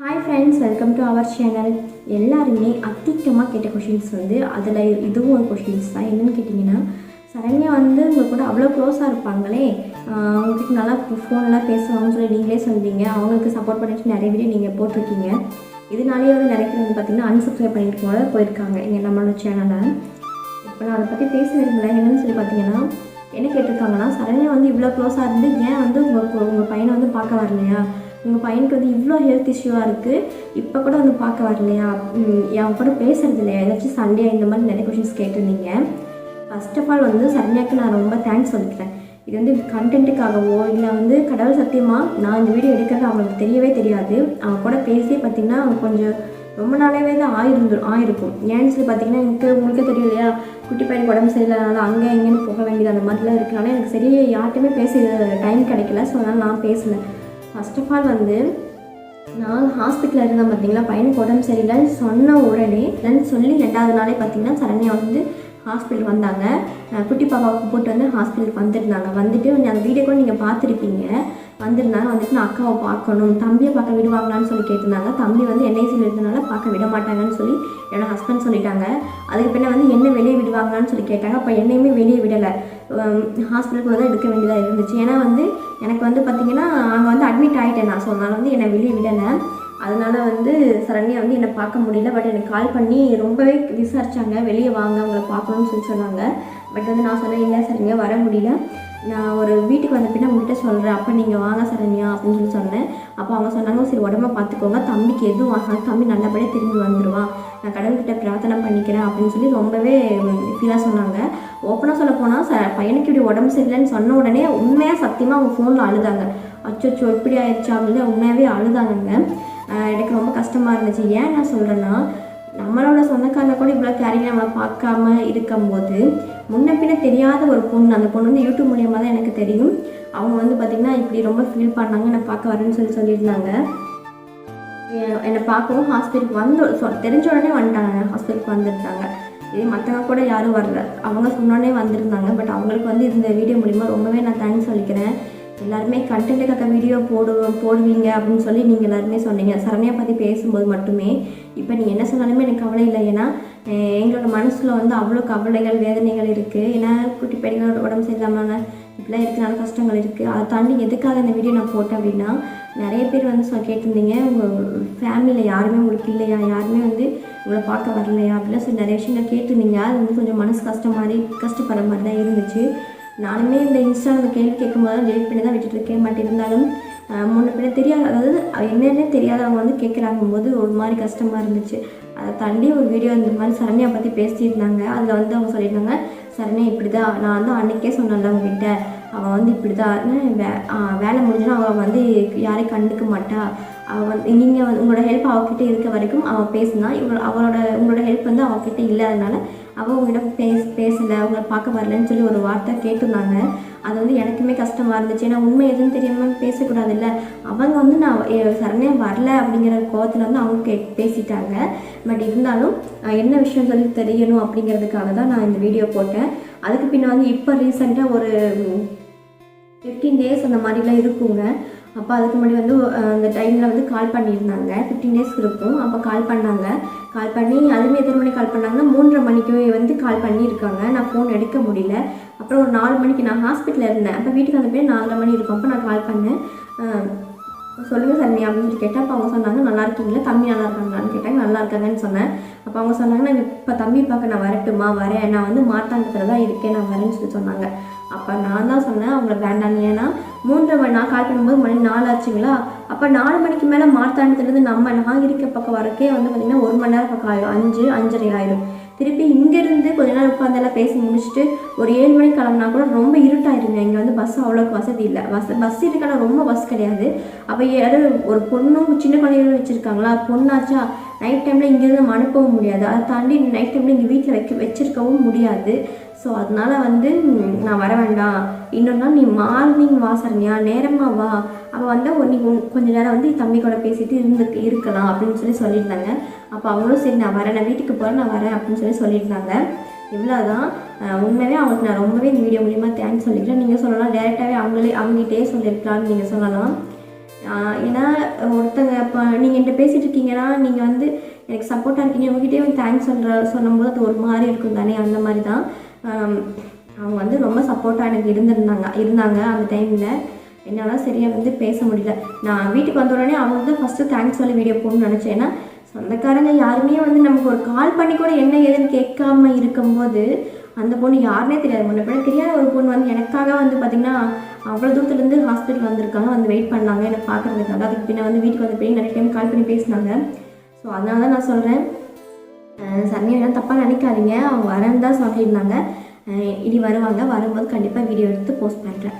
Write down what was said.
Hi friends welcome to our channel எல்லாருமே அதிகமாக கேட்ட கொஷின்ஸ் வந்து அதில் இதுவும் ஒரு கொஷின்ஸ் தான். என்னென்னு கேட்டிங்கன்னா சரண்யா வந்து உங்கள் கூட அவ்வளோ க்ளோஸாக இருப்பாங்களே. ஆஹ் அவங்ககிட்ட நல்லா ஃபோன்லாம் பேசுவாங்கன்னு சொல்லி நீங்களே சொல்றீங்க. அவங்களுக்கு சப்போர்ட் பண்ணிட்டு நிறைய வீடியோ நீங்கள் போட்டிருக்கீங்க. இதனாலேயே வந்து நிறைய பேர் வந்து பார்த்தீங்கன்னா அன்சப்ஸ்கிரைப் பண்ணிட்டு கூட போயிருக்காங்க இங்கே நம்மளோட சேனலை இப்போ நான் அதை பற்றி பேச விரும்பல. என்னன்னு சொல்லி பார்த்தீங்கன்னா என்ன கேட்டிருக்காங்கன்னா சரண்யா வந்து இவ்வளோ க்ளோஸாக இருந்து ஏன் வந்து உங்கள் உங்கள் பையனை வந்து பார்க்க வரலையா? உங்கள் பையனுக்கு வந்து இவ்வளோ ஹெல்த் இஷ்யூவாக இருக்குது இப்போ கூட வந்து பார்க்க வரலையா? என் கூட பேசுறது இல்லையா? ஏதாச்சும் சண்டே இந்த மாதிரி நிறைய கொஷின்ஸ் கேட்டிருந்தீங்க. ஃபர்ஸ்ட் ஆஃப் ஆல் வந்து சரண்யாக்கு நான் ரொம்ப தேங்க்ஸ் சொல்லிக்கிறேன். இது வந்து கண்டென்ட்டுக்காகவோ இல்லை வந்து கடவுள் சத்தியமாக நான் இந்த வீடியோ எடுக்கிறது அவங்களுக்கு தெரியவே தெரியாது. அவங்க கூட பேசி பார்த்தீங்கன்னா அவங்க கொஞ்சம் ரொம்ப நாளாவே தான் ஆயிருந்துடும் ஆயிருக்கும். ஏன்னு சொல்லி பார்த்தீங்கன்னா எனக்கு உங்களுக்கே தெரியும் இல்லையா? குட்டி பையன் உடம்பு சரியில்லாதனால அங்கே எங்கேன்னு போக வேண்டியது அந்த மாதிரிலாம் இருக்கனால எனக்கு சரியாக யார்ட்டுமே பேச டைம் கிடைக்கல. ஸோ அதனால் நான் பேசினேன். ஃபர்ஸ்ட் ஆஃப் ஆல் வந்து நான் ஹாஸ்பிட்டலில் இருந்தேன் பார்த்தீங்களா பையனுக்கு உடம்பு சரியில்லைன்னு சொன்ன உடனே இல்லைன்னு சொல்லி ரெண்டாவது நாளே பார்த்தீங்கன்னா சரண்யா வந்து ஹாஸ்பிட்டல் வந்தாங்க. குட்டி பாப்பாவுக்கு போட்டு வந்து ஹாஸ்பிட்டலுக்கு வந்திருந்தாங்க. வந்துட்டு அந்த வீடியோ கூட நீங்கள் பார்த்துருப்பீங்க. வந்திருந்தாங்க. வந்துட்டு நான் அக்காவை பார்க்கணும். தம்பியை பார்க்க விடுவாங்களான்னு சொல்லி கேட்டிருந்தாங்க. தம்பி வந்து என்ஐசியில் இருந்தனால பார்க்க விட மாட்டாங்கன்னு சொல்லி என்னோடய ஹஸ்பண்ட் சொல்லிட்டாங்க. அதுக்கு பின்ன வந்து என்ன வெளியே விடுவாங்களான்னு சொல்லி கேட்டாங்க. அப்போ என்னையுமே வெளியே விடலை. ஹாஸ்பிட்டலுக்குள்ளே தான் எடுக்க வேண்டியதாக இருந்துச்சு. ஏன்னா வந்து எனக்கு வந்து பார்த்திங்கன்னா அங்கே வந்து அட்மிட் ஆகிட்டேன் நான். ஸோ அதனால் வந்து என்னை வெளியே விடலை. அதனால் வந்து சரண்யா வந்து என்னை பார்க்க முடியல. பட் எனக்கு கால் பண்ணி ரொம்பவே விசாரித்தாங்க வெளியே வாங்க அவங்கள பார்க்கணும்னு சொல்லி சொன்னாங்க. பட் வந்து நான் சொன்னேன் இல்லை சரண்யா வர முடியல. நான் ஒரு வீட்டுக்கு வந்த பின்னா உங்கள்கிட்ட சொல்கிறேன் அப்போ நீங்கள் வாங்க சரண்யா அப்படின்னு சொல்லி சொன்னேன். அப்போ அவங்க சொன்னாங்க சரி உடம்ப பார்த்துக்கோங்க. தம்பிக்கு எதுவும் ஆகாது. தம்பி நல்லபடியாக திரும்பி வந்துடுவான் நான் கடவுள்கிட்ட பிரார்த்தனை பண்ணிக்கிறேன் அப்படின்னு சொல்லி ரொம்பவே ஃபீலாக சொன்னாங்க. ஓப்பனாக சொல்ல போனால் ச பையனுக்கு இப்படி உடம்பு சரியில்லைன்னு சொன்ன உடனே உண்மையாக சத்தியமாக அவங்க ஃபோனில் அழுதாங்க. அச்சோ இப்படி ஆயிடுச்சா அப்படின்னு உண்மையாகவே அழுதாங்கங்க. எனக்கு ரொம்ப கஷ்டமாக இருந்துச்சு. ஏன் நான் சொல்கிறேன்னா நம்மளோட சொந்தக்காரங்க கூட இவ்வளோ கேரிங் நம்மளை பார்க்காம இருக்கும்போது முன்ன பின்ன தெரியாத ஒரு பொண்ணு அந்த பொண்ணு வந்து யூடியூப் மூலியமாக தான் எனக்கு தெரியும். அவங்க வந்து பார்த்திங்கன்னா இப்படி ரொம்ப ஃபீல் பண்ணாங்க நான் பார்க்க வரேன்னு சொல்லி சொல்லியிருந்தாங்க. என்னை பார்க்கவும் ஹாஸ்பிட்டலுக்கு வந்து தெரிஞ்ச உடனே வந்துட்டாங்க ஹாஸ்பிட்டலுக்கு வந்துருந்தாங்க இதே மற்றவங்க கூட யாரும் வரல. அவங்க சொன்னோடனே வந்திருந்தாங்க. பட் அவங்களுக்கு வந்து இந்த வீடியோ மூலிமா ரொம்பவே நான் தேங்க்ஸ் சொல்லிக்கிறேன். எல்லாருமே கண்டென்ட்டுக்காக வீடியோ போடுவோம் போடுவீங்க அப்படின்னு சொல்லி நீங்கள் எல்லாருமே சொன்னீங்க. சரண்யா பற்றி பேசும்போது மட்டுமே. இப்போ நீங்கள் என்ன சொன்னாலுமே எனக்கு கவலை இல்லை. ஏன்னா எங்களோட மனசில் வந்து அவ்வளோ கவலைகள் வேதனைகள் இருக்குது ஏன்னா குட்டி பையனோட உடம்பு சரியில்லாமல் இப்படிலாம் இருக்கனால கஷ்டங்கள் இருக்குது அதை தாண்டி எதுக்காக இந்த வீடியோ நான் போட்டேன் அப்படின்னா நிறைய பேர் வந்து சொ கேட்டிருந்தீங்க உங்கள் ஃபேமிலியில் யாருமே உங்களுக்கு இல்லையா? யாருமே வந்து உங்களை பார்க்க வரலையா? அப்படிலாம் சொல்லி நிறைய விஷயங்கள் கேட்டிருந்தீங்க. அது வந்து கொஞ்சம் மனசு கஷ்டம் மாதிரி கஷ்டப்படுற மாதிரி தான் இருந்துச்சு. நானுமே இந்த இன்ஸ்டாவில் அந்த கேள்வி கேட்கும்போது டெலிட் பண்ணி தான் விட்டுட்டு இருக்கேன். பட் இருந்தாலும் அஹ், முன்ன பின்ன தெரியாத அதாவது என்னென்ன தெரியாதவங்க வந்து கேட்குறாங்க போது ஒரு மாதிரி கஷ்டமாக இருந்துச்சு. அதை தாண்டி ஒரு வீடியோ இந்த மாதிரி சரண்யா பற்றி பேசியிருந்தாங்க. அதில் வந்து அவங்க சொல்லியிருந்தாங்க சரண்யா இப்படி தான் நான் வந்து அன்னைக்கே சொன்னேன்ல உங்ககிட்ட அவள் வந்து இப்படி தான் வே வேலை முடிஞ்சுன்னா அவள் வந்து யாரையும் கண்டுக்க மாட்டா. அவன் நீங்கள் வந்து உங்களோட ஹெல்ப் அவகிட்ட இருக்க வரைக்கும் அவள் பேசினா இவளோட அவளோட உங்களோட ஹெல்ப் வந்து அவகிட்ட இல்லாதனால அவள் உங்கள்கிட்ட பேச பேசலை அவங்கள பார்க்க வரலன்னு சொல்லி ஒரு வார்த்தை கேட்டிருந்தாங்க. அது வந்து எனக்குமே கஷ்டமாக இருந்துச்சு. ஏன்னா உண்மை எதுவும் தெரியாமல் பேசக்கூடாதுல்ல. அவங்க வந்து நான் சரணே வரல அப்படிங்கிற கோவத்தில் வந்து அவங்க கே பேசிட்டாங்க. பட் இருந்தாலும் என்ன விஷயம் சொல்லி தெரியணும் அப்படிங்கிறதுக்காக தான் நான் இந்த வீடியோ போட்டேன். அதுக்கு பின்ன வந்து இப்போ ரீசெண்டாக ஒரு ஃபிஃப்டீன் டேஸ் அந்த மாதிரிலாம் இருக்குங்க. அப்போ அதுக்கு முன்னாடி வந்து அந்த டைமில் வந்து கால் பண்ணியிருந்தாங்க. ஃபிஃப்டீன் டேஸ்க்கு இருக்கும். அப்போ கால் பண்ணாங்க. கால் பண்ணி அதுவுமே எத்தனை மணிக்கு கால் பண்ணாங்கன்னா மூன்றரை மணிக்கு வந்து கால் பண்ணியிருக்காங்க. நான் ஃபோன் எடுக்க முடியல. அப்புறம் ஒரு நாலு மணிக்கு நான் ஹாஸ்பிட்டலில் இருந்தேன். அப்போ வீட்டுக்கு வந்த பேர் நாலரை மணி இருக்கும். அப்போ நான் கால் பண்ணேன். சொல்லுங்கள் சன்மி அப்படின்னு கேட்டேன். அப்போ அவங்க சொன்னாங்க நல்லா இருக்கீங்களா? தம்பி நல்லா இருக்காங்களான்னு கேட்டாங்க. நல்லா இருக்காங்கன்னு சொன்னேன். அப்போ அவங்க சொன்னாங்க நான் இப்போ தம்பி பார்க்க நான் வரட்டுமா? வரேன். நான் வந்து மார்த்தாண்டத்தில் தான் இருக்கேன். நான் வரேன்னு சொல்லி சொன்னாங்க. அப்போ நான் தான் சொன்னேன் அவங்கள வேண்டாம் ஏன்னா மூன்றரை மணி நான் கால் பண்ணும்போது மணி நாலு ஆச்சுங்களா? அப்போ நாலு மணிக்கு மேலே மார்த்தாண்டத்துலேருந்து நம்ம நான் இருக்க பக்கம் வரக்கே வந்து பார்த்திங்கன்னா ஒரு மணி நேரம் பக்கம் ஆயிடும் அஞ்சு அஞ்சரை ஆயிடும் திருப்பி இங்கேருந்து கொஞ்ச நேரம் உட்காந்தெல்லாம் பேசி முடிச்சுட்டு ஒரு ஏழு மணிக்கு கிளம்புனா கூட ரொம்ப இருட்டாயிருங்க. இங்கே வந்து பஸ் அவ்வளோக்கு வசதி இல்லை. பஸ் பஸ் இருக்கான ரொம்ப பஸ் கிடையாது. அப்போ யாரும் ஒரு பொண்ணும் சின்ன குழந்தைகளும் வச்சுருக்காங்களா? பொண்ணாச்சா? நைட் டைமில் இங்கேருந்து நம்ம அனுப்பவும் முடியாது. அதை தாண்டி நைட் டைமில் இங்கே வீட்டில் வைக்க வச்சிருக்கவும் முடியாது. ஸோ அதனால் வந்து நான் வர வேண்டாம். இன்னொரு நாள் நீ மார்னிங் வா சரண்யா. நேரமாக வா. அப்போ வந்து ஒரு நீ உன் கொஞ்ச நேரம் வந்து தம்பி கூட பேசிட்டு இருந்து இருக்கலாம் அப்படின்னு சொல்லி சொல்லியிருந்தாங்க. அப்போ அவங்களும் சரி நான் வரேன். நான் வீட்டுக்கு போகிறேன் நான் வரேன் அப்படின்னு சொல்லி சொல்லியிருந்தாங்க. இவ்வளோதான் உண்மையாகவே அவங்களுக்கு நான் ரொம்பவே இந்த வீடியோ மூலிமா தேங்க்ஸ் சொல்லிக்கிறேன். நீங்கள் சொல்லலாம் டேரெக்டாகவே அவங்களே அவங்ககிட்டயே சொல்லியிருக்கலாம்னு நீங்கள் சொல்லலாம். ஏன்னா ஒருத்தங்க இப்போ நீங்கள் என்கிட்ட பேசிகிட்டு இருக்கீங்கன்னா நீங்கள் வந்து எனக்கு சப்போர்ட்டாக இருக்கீங்க. உங்ககிட்டயே தேங்க்ஸ் சொல்கிற சொல்லும்போது அது ஒரு மாதிரி இருக்கும் தானே அந்த மாதிரி தான் அவங்க வந்து ரொம்ப சப்போர்ட்டாக எனக்கு இருந்திருந்தாங்க இருந்தாங்க அந்த டைமில் என்னால் சரியாக வந்து பேச முடியல. நான் வீட்டுக்கு வந்த உடனே அவங்க வந்து ஃபஸ்ட்டு தேங்க்ஸ் சொல்லி வீடியோ போகணும்னு நினச்சேன். ஏன்னா சொந்தக்காரங்க யாருமே வந்து நமக்கு ஒரு கால் பண்ணி கூட என்ன ஏதுன்னு கேட்காம இருக்கும்போது அந்த பொண்ணு யாருனே தெரியாது. முன்ன பின்ன தெரியாத ஒரு பொண்ணு வந்து எனக்காக வந்து பார்த்திங்கன்னா அவ்வளோ தூரத்துலேருந்து ஹாஸ்பிட்டல் வந்திருக்காங்க வந்து வெயிட் பண்ணாங்க என்னை பார்க்குறதுக்காக அதுக்கு பின்ன வந்து வீட்டுக்கு வந்து போய் நிறைய டைம் கால் பண்ணி பேசினாங்க. ஸோ அதனால தான் நான் சொல்கிறேன் சன்னியெல்லாம் தப்பாக நினைக்காதீங்க. அவங்க வரேன்னு தான் சொல்லியிருந்தாங்க. இனி வருவாங்க. வரும்போது கண்டிப்பாக வீடியோ எடுத்து போஸ்ட் பண்ணுறேன்